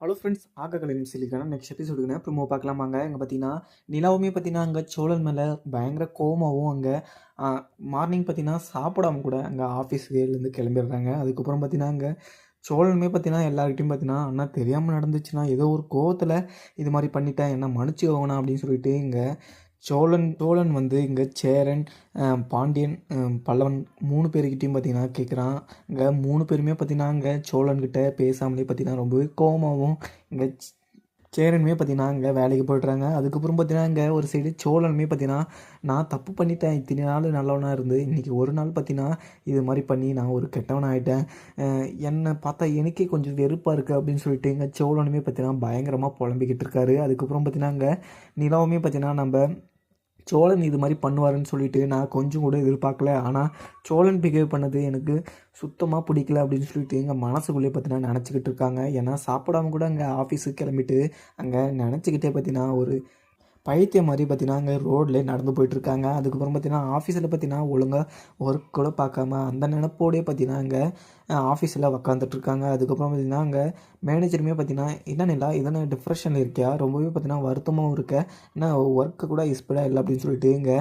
Hello friends ஆக்கக்கலையும் சிலிக்கான next எபிசோடுக்குன்னு ப்ரோமோ பார்க்கலாம் அங்கே பார்த்தீங்கன்னா நிலாவுமே பார்த்தீங்கன்னா அங்கே சோழன் மேலே பயங்கர கோமாவும் அங்கே மார்னிங் பார்த்தீங்கன்னா சாப்பிடாம கூட அங்கே ஆஃபீஸ்லேருந்து கிளம்பிடுறாங்க. அதுக்கப்புறம் பார்த்தீங்கன்னா அங்கே சோழனுமே பார்த்தீங்கன்னா எல்லாருக்கிட்டையும் பார்த்தீங்கன்னா அண்ணா தெரியாமல் நடந்துச்சுன்னா ஏதோ ஒரு கோவத்தில் இது மாதிரி பண்ணிட்டேன் என்ன மன்னிச்சுக்கோங்கண்ணா அப்படின்னு சொல்லிட்டு இங்கே சோழன் சோழன் வந்து இங்கே சேரன் பாண்டியன் பல்லவன் மூணு பேர்கிட்டையும் பார்த்தீங்கன்னா கேட்குறான் இங்கே மூணு பேருமே பார்த்தீங்கன்னா இங்கே சோழன்கிட்ட பேசாமலே பார்த்தீங்கன்னா ரொம்பவே கோவமாகவும் இங்கே சேரனுமே பார்த்தீங்கன்னா அங்கே வேலைக்கு போய்ட்றாங்க. அதுக்கப்புறம் பார்த்தீங்கன்னா அங்கே ஒரு சைடு சோழனுமே பார்த்தீங்கன்னா நான் தப்பு பண்ணிட்டேன். இத்தனை நாள் நல்லவனாக இருந்து இன்றைக்கி ஒரு நாள் பார்த்தீங்கன்னா இது மாதிரி பண்ணி நான் ஒரு கெட்டவனாக ஆகிட்டேன் என்னை பார்த்தா எனக்கே கொஞ்சம் வெறுப்பாக இருக்குது அப்படின்னு சொல்லிட்டு இங்கே சோழனுமே பார்த்தீங்கன்னா பயங்கரமாக புலம்பிக்கிட்டு இருக்காரு. அதுக்கப்புறம் பார்த்தீங்கன்னா அங்கே நிலாவுமே பார்த்தீங்கன்னா நம்ம சோழன் இது மாதிரி பண்ணுவாருன்னு சொல்லிட்டு நான் கொஞ்சம் கூட எதிர்பார்க்கல. ஆனால் சோழன் பிஹேவ் பண்ணது எனக்கு சுத்தமாக பிடிக்கல அப்படின்னு சொல்லிட்டு எங்கள் மனசுக்குள்ளேயே பார்த்தீங்கன்னா நினச்சிக்கிட்டு இருக்காங்க. ஏன்னா சாப்பிடாம கூட அங்கே ஆஃபீஸுக்கு கிளம்பிட்டு அங்கே நினச்சிக்கிட்டே பார்த்தீங்கன்னா ஒரு பைத்தியம் மாதிரி பார்த்தீங்கன்னா அங்கே ரோட்லேயே நடந்து போயிட்டுருக்காங்க. அதுக்கப்புறம் பார்த்தீங்கன்னா ஆஃபீஸில் பார்த்தீங்கன்னா ஒழுங்காக ஒர்க் கூட பார்க்காம அந்த நினப்போடே பார்த்தீங்கன்னா அங்கே ஆஃபீஸில் உக்காந்துட்ருக்காங்க அதுக்கப்புறம் பார்த்தீங்கன்னா அங்கே மேனேஜருமே பார்த்தீங்கன்னா என்ன நிலா இதனை டிப்ரெஷனில் இருக்கியா? ரொம்பவே பார்த்தீங்கன்னா வருத்தமாகவும் இருக்க. என்ன ஒர்க்கு கூட ஸ்பீடாக இல்லை அப்படின்னு சொல்லிட்டு இங்கே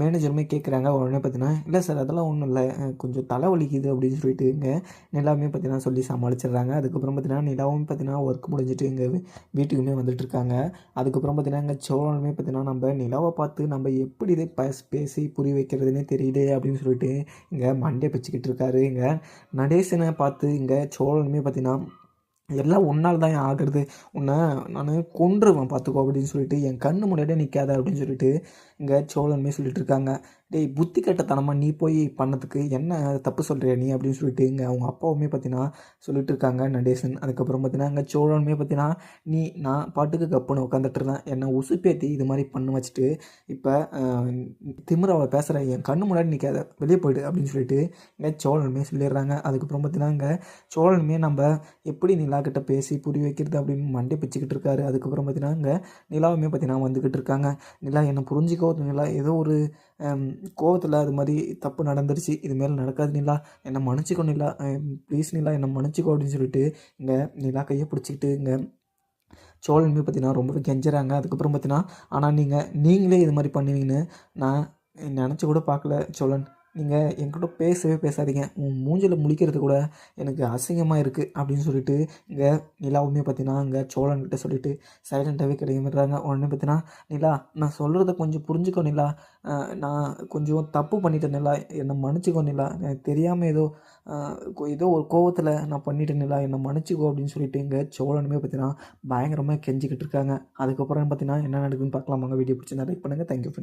மேனேஜருமே கேட்குறாங்க உடனே பார்த்தீங்கன்னா இல்லை சார் அதெல்லாம் ஒன்றும் இல்லை. கொஞ்சம் தலை வலிக்குது அப்படின்னு சொல்லிட்டு இங்கே நிலாவுமே பார்த்தீங்கன்னா சொல்லி சமாளிச்சிடுறாங்க. அதுக்கப்புறம் பார்த்தீங்கன்னா நிலாவும் பார்த்தீங்கன்னா ஒர்க் முடிஞ்சிட்டு இங்கே வீட்டுக்குமே வந்துட்டுருக்காங்க அதுக்கப்புறம் பார்த்தீங்கன்னா இங்கே சோழனுமே பார்த்தீங்கன்னா நம்ம நிலாவை பார்த்து நம்ம எப்படி இதை பஸ் பேசி புரிய வைக்கிறதுனே தெரியல அப்படின்னு சொல்லிட்டு இங்கே மண்டே பிச்சுக்கிட்டு இருக்காரு. இங்கே நடேசனை பார்த்து இங்கே சோழனுமே பார்த்தீங்கன்னா எல்லாம் உன்னால் தான் ஆகிறது. உன்னை நான் கொன்றுவேன் பார்த்துக்கோ அப்படின்னு சொல்லிட்டு என் கண்ணு முன்னாடியே நிற்காத அப்படின்னு சொல்லிட்டு இங்கே சோழன்மே சொல்லிட்டு இருக்காங்க டேய் புத்தி கட்டத்தனமாக நீ போய் பண்ணதுக்கு என்ன தப்பு சொல்கிறிய நீ? அப்படின்னு சொல்லிட்டு இங்கே அவங்க அப்பாவுமே பார்த்தீங்கன்னா சொல்லிட்டு இருக்காங்க நடேசன். அதுக்கப்புறம் பார்த்தீங்கன்னா இங்கே சோழனுமே பார்த்தீங்கன்னா நீ நான் பாட்டுக்கு கப்புன்னு உட்காந்துட்டு இருந்தேன். என்னை உசுப்பேத்தி இது மாதிரி பண்ண வச்சுட்டு இப்போ திமிராவை பேசுகிற என் கண்ணு முன்னாடி நிற்காத வெளியே போயிடு அப்படின்னு சொல்லிட்டு இங்கே சோழனுமே சொல்லிடுறாங்க. அதுக்கப்புறம் பார்த்தீங்கன்னா இங்கே சோழனுமே நம்ம எப்படி நிலா கிட்டே பேசி புரிய வைக்கிறது அப்படின்னு மண்டை பிச்சுக்கிட்டு இருக்காரு. அதுக்கப்புறம் பார்த்தீங்கன்னா இங்கே நிலாவுமே பார்த்தீங்கன்னா வந்துக்கிட்டு இருக்காங்க. நிலா என்னை புரிஞ்சிக்கோ நிலா ஏதோ ஒரு கோவத்தில் அது மாதிரி தப்பு நடந்துருச்சு இது மேலே நடக்காது நிலா என்னை மன்னிச்சிக்கோ நிலா ப்ளீஸ் நிலா என்னை மன்னிச்சிக்கோ அப்படின்னு சொல்லிட்டு இங்கே நிலா கையை பிடிச்சிக்கிட்டு இங்கே சோழனுமே பார்த்தீங்கன்னா ரொம்பவே கெஞ்சுறாங்க. அதுக்கப்புறம் பார்த்தீங்கன்னா ஆனால் நீங்கள் நீங்களே இது மாதிரி பண்ணுவீங்கன்னு நான் நினச்சி கூட பார்க்கல சோழன். நீங்கள் என்கிட்ட பேசவே பேசாதீங்க. உன் மூஞ்சில் முழிக்கிறது கூட எனக்கு அசிங்கமாக இருக்குது அப்படின்னு சொல்லிட்டு இங்கே நிலாவுமே பார்த்தீங்கன்னா இங்கே சோழன்கிட்ட சொல்லிட்டு சைலண்ட்டாகவே கிடைக்கிறாங்க உடனே பார்த்தீங்கன்னா நிலா நான் சொல்கிறத கொஞ்சம் புரிஞ்சுக்கோ நிலா. நான் கொஞ்சம் தப்பு பண்ணிட்டேன் நிலா. என்னை மன்னிச்சிக்கோ நிலா. எனக்கு தெரியாமல் ஏதோ ஏதோ ஒரு கோவத்தில் நான் பண்ணிட்டேன் என்னை மன்னிச்சிக்கோ அப்படின்னு சொல்லிட்டு இங்கே சோழனுமே பார்த்தீங்கன்னா பயங்கரமாக கெஞ்சிக்கிட்டு இருக்காங்க. அதுக்கப்புறம் பார்த்தீங்கன்னா என்ன நடக்குதுன்னு பார்க்கலாமாங்க வீடியோ பிடிச்சி லைக் பண்ணுங்கள் தேங்க்யூ